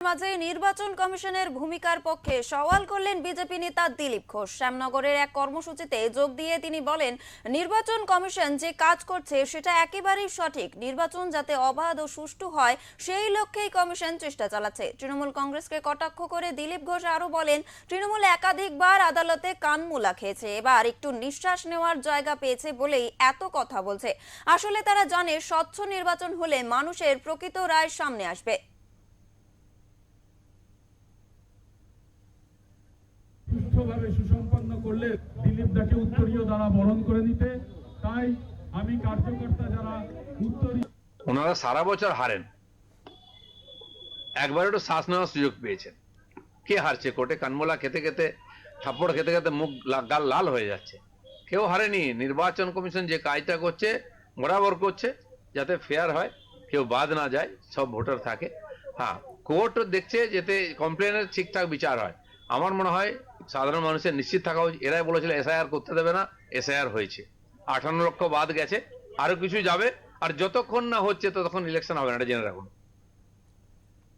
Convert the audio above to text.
মাঝে নির্বাচন কমিশনের ভূমিকার পক্ষে সওয়াল করলেন বিজেপি নেতা দিলীপ ঘোষ। শ্যামনগরের এক কর্মসূচিতে যোগ দিয়ে তিনি বলেন, নির্বাচন কমিশন যে কাজ করছে সেটা একেবারেই সঠিক। নির্বাচন যাতে অবাধ ও সুষ্ঠু হয়, সেই লক্ষ্যেই কমিশন চেষ্টা চালাচ্ছে। তৃণমূল কংগ্রেসকে কটাক্ষ করে দিলীপ ঘোষ আরও বলেন, তৃণমূল একাধিকবার আদালতে কানমুলা খেয়েছে। এবার একটু নিঃশ্বাস নেওয়ার জায়গা পেয়েছে বলেই এত কথা বলছে। আসলে তারা জানে, স্বচ্ছ নির্বাচন হলে মানুষের প্রকৃত রায় সামনে আসবে। সুষ্ঠুভাবে সুসম্পন্ন করলে দিলীপ দাকে উত্তরীয় দ্বারা বরণ করে নিতে। তাই আমি কার্যকর্তা যারা উত্তরীয় ওনারা সারা বছর হারেন। একবার একটু শ্বাস নেওয়ার সুযোগ পেয়েছেন। কে হারছে কোর্টে? কানমোলা খেতে খেতে, থাপ্পড় খেতে খেতে মুখ গাল লাল হয়ে যাচ্ছে। কেউ হারেনি। নির্বাচন কমিশন যে কাজটা করছে, বরাবর করছে, যাতে ফেয়ার হয়, কেউ বাদ না যায়, সব ভোটার থাকে। হ্যাঁ কোর্ট দেখছে, যাতে কমপ্লেনের ঠিকঠাক বিচার হয়। আমার মনে হয় সাধারণ মানুষের নিশ্চিত থাকা উচিত। এরাই বলেছিল, এসআইআর করতে দেবে না, এসআইআর হয়েছে। আঠান্ন লক্ষ বাদ গেছে, আরও কিছু যাবে, আর যতক্ষণ না হচ্ছে ততক্ষণ ইলেকশন হবে না, এটা জেনে রাখুন।